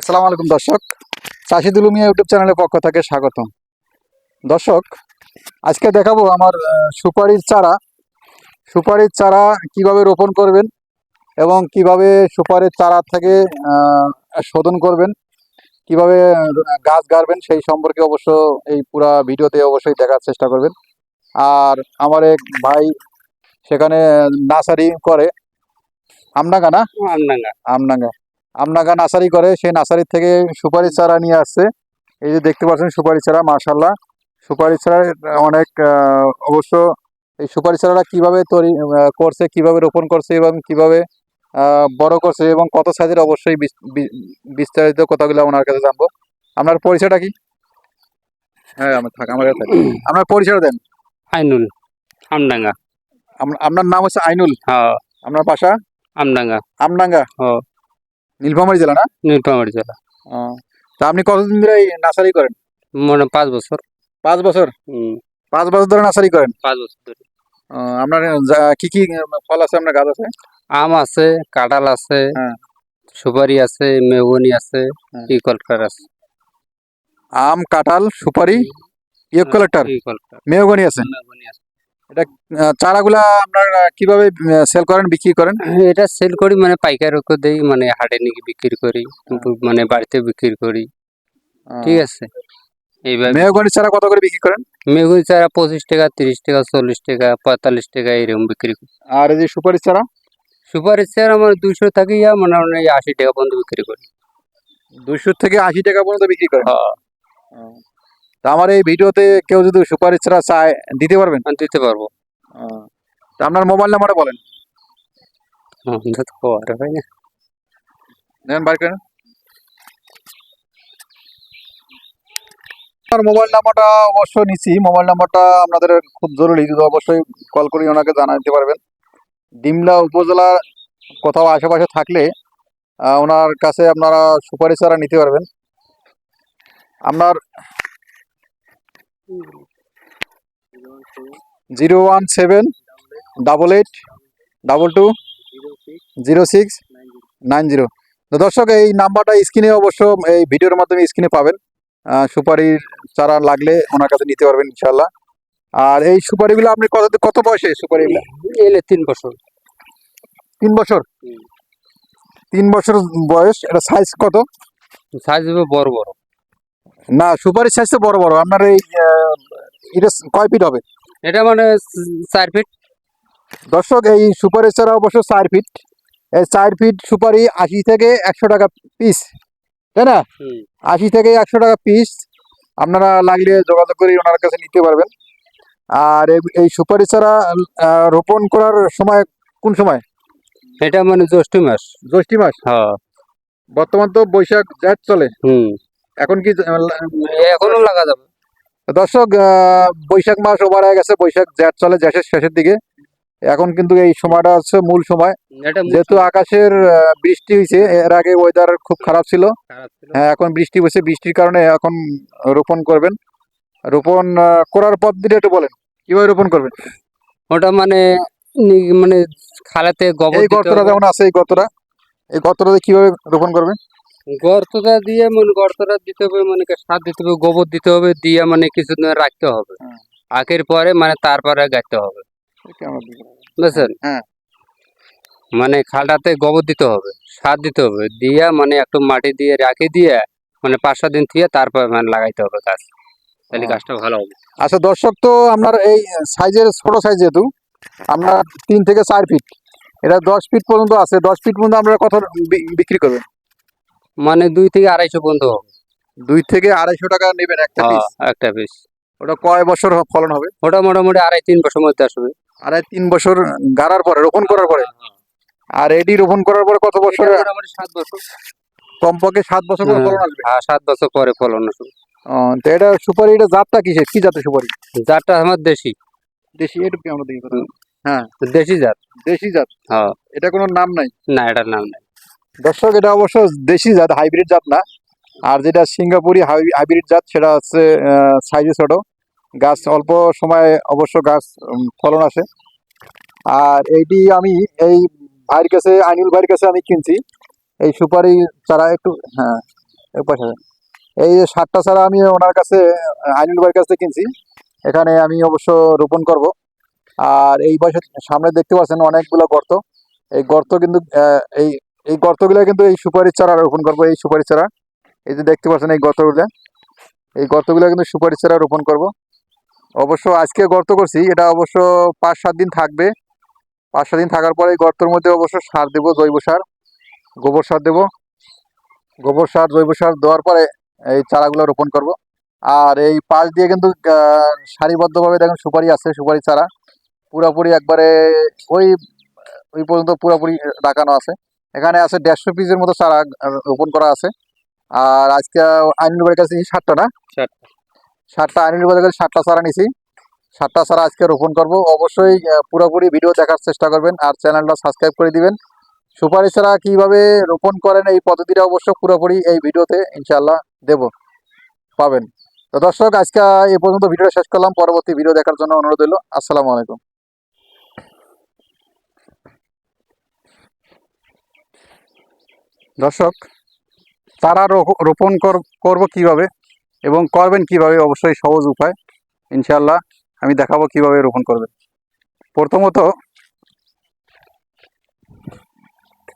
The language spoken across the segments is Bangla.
আসসালামু আলাইকুম দর্শক। চাষি দুলুমিয়া ইউটিউব চ্যানেলের পক্ষ থেকে স্বাগতম। দর্শক আজকে দেখাবো আমার সুপারির চারা। সুপারির চারা কীভাবে রোপণ করবেন এবং কীভাবে সুপারির চারা থেকে শোধন করবেন কীভাবে গাছ গাড়বেন সেই সম্পর্কে অবশ্য এই পুরা ভিডিওতে অবশ্যই দেখার চেষ্টা করবেন। আর আমার এক ভাই সেখানে নার্সারি করে। আমডাঙ্গা না? আমডাঙ্গা। আমডাঙ্গা। আমডাঙ্গা নার্সারি করে সেই নার্সারি থেকে সুপারি চারা নিয়ে আসছে। এই যে দেখতে পাচ্ছেন সুপারি চারা মার্শাল্লাহ সুপারি চারা অনেক অবশ্য এই সুপারি চারাটা কীভাবে তৈরি করছে কীভাবে রোপণ করছে এবং কীভাবে বড় করছে এবং কত সাইজের অবশ্যই বিস্তারিত কথাগুলো ওনার কাছে জানব। আপনার পরিচয়টা কি? হ্যাঁ আমার থাক আমার কাছে আপনার পরিচয় দেন। আইনুল আমডাঙ্গা। আপনার নাম হচ্ছে আইনুল? হ্যাঁ। আপনার বাসা? আমডাঙ্গা। আমডাঙ্গা? ও। নীলফামারী জেলা না? নীলফামারী জেলা। তা আপনি কতদিন ধরে এই নার্সারি করেন? মনে পাঁচ বছর। পাঁচ বছর? পাঁচ বছর ধরে নার্সারি করেন? পাঁচ বছর ধরে। আপনার কি কি ফল আছে আপনার গাছ আছে? আম আছে কাঁঠাল আছে হ্যাঁ। সুপারি আছে মেগুনি আছে হ্যাঁ। ইকলকার আছে। আম কাঁঠাল সুপারি ইকলকার মেহগনি আছে? মেহগনি আছে। আহ, চারাগুলা আপনার কীভাবে সেল করেন বিক্রি করেন? এটা সেল করি মানে পাইকার ওকে দেই মানে হাটে নিয়ে বিক্রি করি মানে বাড়িতে বিক্রি করি। ঠিক আছে। এইভাবে। মেহগনি চারা কত করে বিক্রি করেন? মেগুনি চারা পঁচিশ টাকা তিরিশ টাকা চল্লিশ টাকা পঁয়তাল্লিশ টাকা এরকম বিক্রি করি। আর এই যে সুপারি চারা? সুপারি চারা আমার দুইশো থাকি মানে মানে আশি টাকা পর্যন্ত বিক্রি করি। দুইশো থেকে আশি টাকা পর্যন্ত বিক্রি করেন? হ্যাঁ। তা আমার এই ভিডিওতে কেউ যদি সুপারি চারা চায় দিতে পারবেন? আমি দিতে পারব। তা আপনার মোবাইল নাম্বারটা বলেন। হয় নেন বার করেন। আমার মোবাইল নাম্বারটা অবশ্য নিচ্ছি। মোবাইল নাম্বারটা আপনাদের খুব জরুরি। যদি অবশ্যই কল করে ওনাকে জানা দিতে পারবেন। ডিমলা উপজেলার কোথাও আশেপাশে থাকলে ওনার কাছে আপনারা সুপারি চারা নিতে পারবেন। আপনার zero one seven double eight double two zero six nine zero তো দর্শক এই নাম্বারটা স্ক্রিনে অবশ্য এই ভিডিওর মাধ্যমে স্ক্রিনে পাবেন। সুপারির চারা লাগলে ওনার কাছে নিতে পারবেন ইনশাল্লাহ আর এই সুপারিগুলো আপনি কত কত বয়সে সুপারিগুলো এলে তিন বছর। তিন বছর? তিন বছর বয়স এটা সাইজ কত? সাইজ বড় বড়। না সুপারির সাইজ তো বড় বড়। আপনার এই এটা কয় ফিট হবে? এটা মানে চার ফিট দর্শক এই সুপারির চারা অবশ্য চার ফিট এই চার ফিট সুপারি আশি থেকে একশো টাকা পিস তাই না? আশি থেকে একশো টাকা পিস আপনারা লাগলে যোগাযোগ করে ওনার কাছে নিতে পারবেন। আর এই- সুপারি চারা রোপণ করার সময় কোন সময়? এটা মানে জ্যৈষ্ঠ মাস। জ্যৈষ্ঠী মাস? হ্যাঁ। বর্তমান তো বৈশাখ জ্যাঠ চলে। হুম। এখন কি এখনও লাগা যাবে। দর্শক বৈশাখ মাস ওভার হয়ে গেছে বৈশাখ জ্যাঠ চলে জ্যাঠের শেষের দিকে। এখন কিন্তু এই সময়টা হচ্ছে মূল সময়। যেহেতু আকাশের বৃষ্টি হয়েছে এর আগে ওয়েদার খুব খারাপ ছিল। হ্যাঁ এখন বৃষ্টি হয়েছে বৃষ্টির কারণে এখন রোপণ করবেন। রোপণ করার পদ্ধতিটা একটু বলেন। কীভাবে রোপণ করবেন? ওটা মানে মানে খালাতে গোবর এই গর্তটা যেমন আছে এই গর্তটা এই গর্তটা কীভাবে রোপণ করবেন? গর্তটা দিয়ে মানে গর্তটা দিতে হবে মানে সার দিতে হবে গোবর দিতে হবে দিয়ে মানে কিছুদিন রাখতে হবে। হুম। আখের পরে মানে তারপরে গাইতে হবে। বুঝছেন? হ্যাঁ। মানে খালটাতে গোবর দিতে হবে সার দিতে হবে দিয়া মানে একটু মাটি দিয়ে রাখে দিয়ে মানে পাঁচ সাত দিন থুয়ে তারপরে মানে লাগাইতে হবে গাছ। তাহলে গাছটা ভালো হবে। আচ্ছা দর্শক তো আপনার এই সাইজের ছোট সাইজ যেহেতু আপনার তিন থেকে চার ফিট এটা দশ ফিট পর্যন্ত আছে দশ ফিট পর্যন্ত আমরা কত বিক্রি করবেন? মানে দুই থেকে আড়াইশো পর্যন্ত হবে। দুই থেকে আড়াইশো টাকা নেবেন একটা পিস হ্যাঁ, একটা পিস ওটা কয় বছর ফলন হবে? ওটা মোটামুটি আড়াই তিন বছর মধ্যে আসবে। আড়াই তিন বছর গাড়ার পরে রোপণ করার পরে? আর এটি রোপণ করার পরে কত বছর? মোটামুটি সাত বছর। কমপক্ষে সাত বছর পরে ফলন আসবে। হ্যাঁ সাত বছর পরে ফলন আসবে। তো এটা সুপারি এটা জাতটা কিসের? কি জাতের সুপারি? জাতটা আমার দেশি। দেশি আমরা দেখি? হ্যাঁ। দেশি জাত। দেশি জাত? হ্যাঁ। এটা কোনো নাম নাই? না এটার নাম নাই। দর্শক, এটা অবশ্য দেশি জাত হাইব্রিড জাত না। আর যেটা সিঙ্গাপুরি হাইব্রিড জাত, সেটা হচ্ছে সাইজে ছোট। গাছ অল্প সময়ে অবশ্য গাছ ফলন আসে। আর এইটি আমি, এই ভাইয়ের কাছে আইনুল ভাইয়ের কাছে আমি কিনছি। এই সুপারি চারা একটু হ্যাঁ এই যে সারটা ছাড়া আমি ওনার কাছে আইনুল ভাইয়ের কাছে কিনছি। এখানে আমি অবশ্য রোপণ করব। আর এই পাশে, সামনে দেখতে পাচ্ছেন অনেকগুলো গর্ত। এই গর্ত কিন্তু এই এই গর্তগুলো কিন্তু এই সুপারির চারা, রোপণ করব এই সুপারি চারা। এই যে দেখতে পাচ্ছেন এই গর্তগুলো। এই গর্তগুলো কিন্তু সুপারির চারা রোপণ করব। অবশ্য আজকে গর্ত করছি, এটা অবশ্য পাঁচ সাত দিন থাকবে। পাঁচ সাত দিন থাকার পরে এই গর্তের মধ্যে অবশ্য সার দেবো, জৈব সার, গোবর সার দেবো। গোবর সার, জৈব সার দেওয়ার পরে এই চারাগুলো রোপণ করব। আর এই পাশ দিয়ে কিন্তু সারিবদ্ধভাবে দেখুন সুপারি আছে সুপারি চারা। পুরোপুরি একবারে ওই ওই পর্যন্ত পুরোপুরি ডাকানো আছে। এখানে আছে দেড়শো পিসের মতো চারা রোপণ করা আছে। আর আজকে আইনুল বাড়ির কাছে ষাটটা না? ষাটটা। আইনুল বাড়ির কাছে ষাটটা চারা নিছি। ষাটটা চারা আজকে রোপণ করব। অবশ্যই পুরোপুরি ভিডিও দেখার চেষ্টা করবেন আর চ্যানেলটা সাবস্ক্রাইব করে দিবেন। সুপারি চারা কীভাবে রোপণ করেন এই পদ্ধতিটা অবশ্য পুরোপুরি এই ভিডিওতে ইনশাল্লাহ দেব পাবেন। তো দর্শক আজকে এই পর্যন্ত ভিডিওটা শেষ করলাম। পরবর্তী ভিডিও দেখার জন্য অনুরোধ রইল। আসসালামু আলাইকুম। দর্শক, চারা রো- রোপণ কর- করব কীভাবে এবং করবেন কীভাবে অবশ্যই সহজ উপায়। ইনশাল্লাহ আমি দেখাবো কীভাবে রোপণ করবেন প্রথমত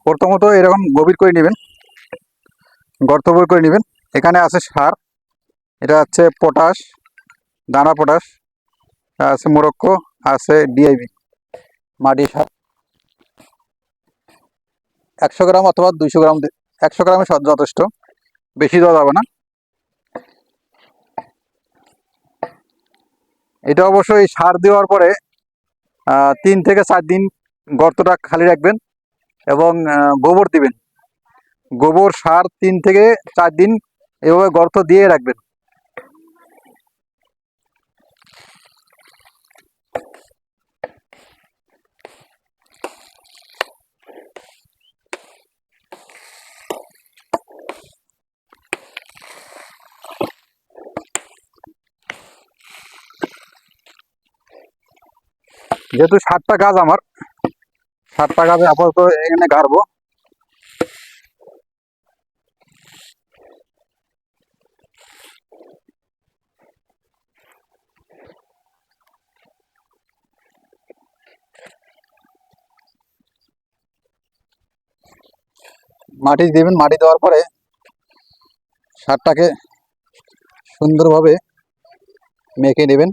প্রথমত এরকম গভীর করে নেবেন গর্ত বই করে নেবেন। এখানে আছে সার, এটা হচ্ছে পটাশ, দানা পটাশ, আছে মোরক্কো, আছে ডিআইবি মাটি সার। একশো গ্রাম অথবা দুইশো গ্রাম একশো গ্রামে যথেষ্ট। বেশি দেওয়া যাবে না। এটা অবশ্যই সার দেওয়ার পরে তিন থেকে চার দিন গর্তটা খালি রাখবেন এবং গোবর দিবেন। গোবর সার তিন থেকে চার দিন এভাবে গর্ত দিয়ে রাখবেন। যেহেতু ষাটটা গাছ আমার ষাটটা গাছে আপাতত এখানে গাড়বো। মাটি দেবেন, মাটি দেওয়ার পরে সারটাকে সুন্দরভাবে মেখে নেবেন।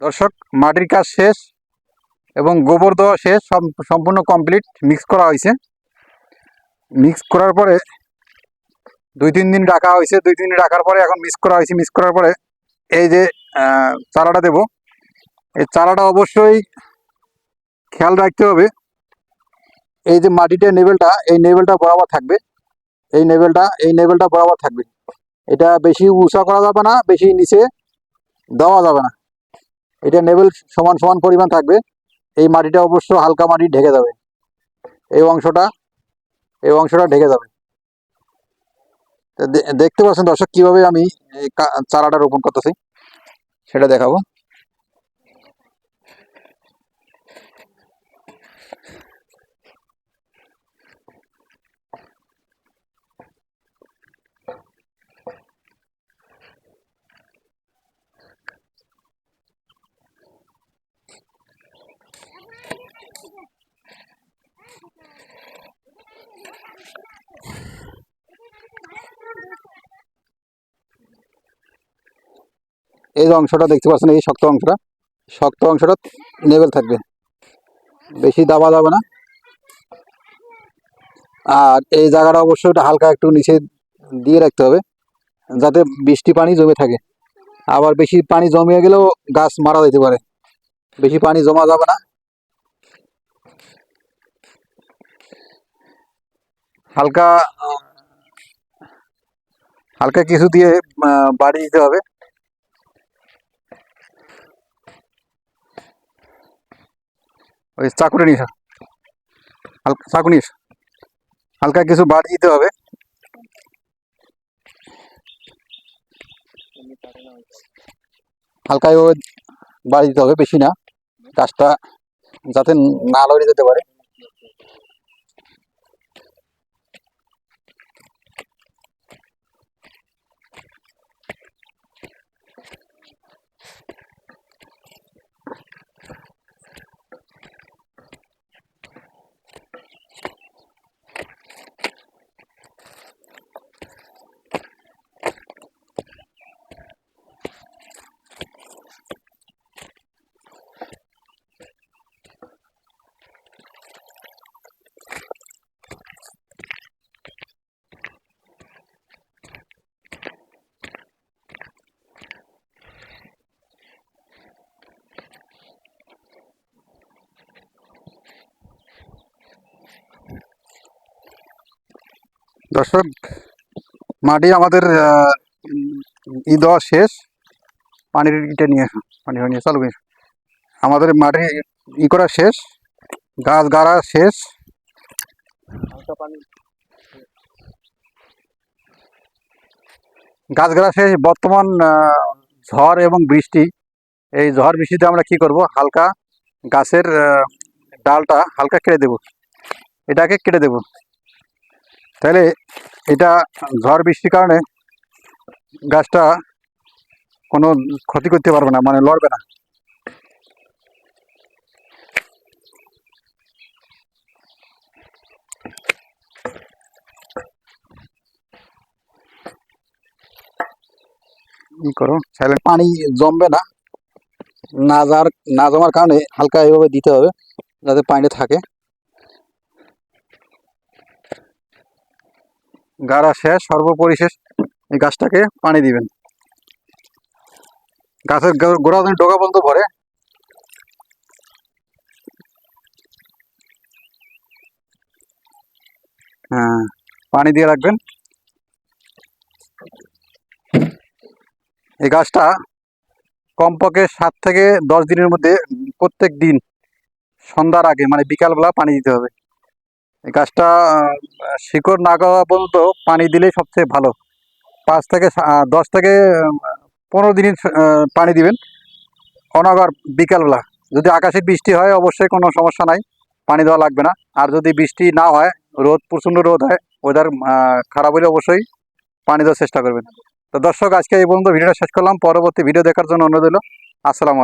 দর্শক, মাটির কাজ শেষ এবং গোবর দেওয়া শেষ, সম- সম্পূর্ণ কমপ্লিট মিক্স করা হয়েছে। মিক্স করার পরে দুই তিন দিন রাখা হয়েছে। দুই তিন দিন রাখার পরে এখন মিক্স করা হয়েছে। মিক্স করার পরে এই যে চারাটা দেব। এই চারাটা অবশ্যই খেয়াল রাখতে হবে। এই যে মাটিটার নেবেলটা, এই নেবেলটা বরাবর থাকবে। এই নেবেলটা এই নেবেলটা বরাবর থাকবে। এটা বেশি উঁচা করা যাবে না, বেশি নিচে দেওয়া যাবে না। এটা নেবেল সমান সমান পরিমাণ থাকবে। এই মাটিটা অবশ্য হালকা মাটি ঢেকে যাবে। এই অংশটা এই অংশটা ঢেকে যাবে। দেখতে পাচ্ছেন দর্শক কীভাবে আমি চারাটা রোপণ করতেছি। সেটা দেখাবো। এই যে অংশটা দেখতে পাচ্ছেন, এই শক্ত অংশটা শক্ত অংশটা নেবেল থাকবে। বেশি দাবা যাবে না। আর এই জায়গাটা অবশ্যই হালকা একটু নিচে দিয়ে রাখতে হবে, যাতে বৃষ্টি পানি জমে থাকে। আবার বেশি পানি জমিয়ে গেলেও গাছ মারা যেতে পারে। বেশি পানি জমা যাবে না। হালকা হালকা কিছু দিয়ে বাড়ি দিতে হবে। ওই চাকুটা নিস। হালকা চাকু নিস। হালকা কিছু বাদ দিতে হবে। হালকা বাড়ি দিতে হবে, বেশি না। গাছটা যাতে না লড়ে যেতে পারে। দর্শক, মাটি আমাদের ই দেওয়া শেষ। পানির ইটা নিয়ে আসো পানি নিয়ে চালু আমাদের মাটি ই করা শেষ, গাছ গাড়া শেষ। গাছ গাড়া শেষ, বর্তমান ঝড় এবং বৃষ্টি। এই ঝড় বৃষ্টিতে আমরা কি করব? হালকা গাছের ডালটা হালকা কেটে দেব। এটাকে কেটে দেব। তাহলে এটা ঝড় বৃষ্টির কারণে গাছটা কোনো ক্ষতি করতে পারবে না মানে লড়বে না। করো? সাইলেন্ট পানি জমবে না। না যার না জমার কারণে হালকা এভাবে দিতে হবে, যাতে পানিটা থাকে। গাড়া শেষ, সর্বপরিশেষ এই গাছটাকে পানি দিবেন। গাছের গোড়া যদি ডোকা পর্যন্ত ভরে হ্যাঁ পানি দিয়ে রাখবেন। এই গাছটা কমপক্ষে সাত থেকে দশ দিনের মধ্যে প্রত্যেক দিন সন্ধ্যার আগে মানে বিকালবেলা পানি দিতে হবে। গাছটা শিকড় না গাওয়া পর্যন্ত পানি দিলেই সবচেয়ে ভালো। পাঁচ থেকে দশ থেকে পনেরো দিন পানি দিবেন। অনাগর বিকালবেলা। যদি আকাশে বৃষ্টি হয়, অবশ্যই কোনো সমস্যা নাই। পানি দেওয়া লাগবে না। আর যদি বৃষ্টি না হয়, রোদ, প্রচণ্ড রোদ হয় ওয়েদার খারাপ হলে অবশ্যই পানি দেওয়ার চেষ্টা করবেন। তো দর্শক, আজকে এই পর্যন্ত ভিডিওটা শেষ করলাম। পরবর্তী ভিডিও দেখার জন্য অনুরোধ হলো আসসালামু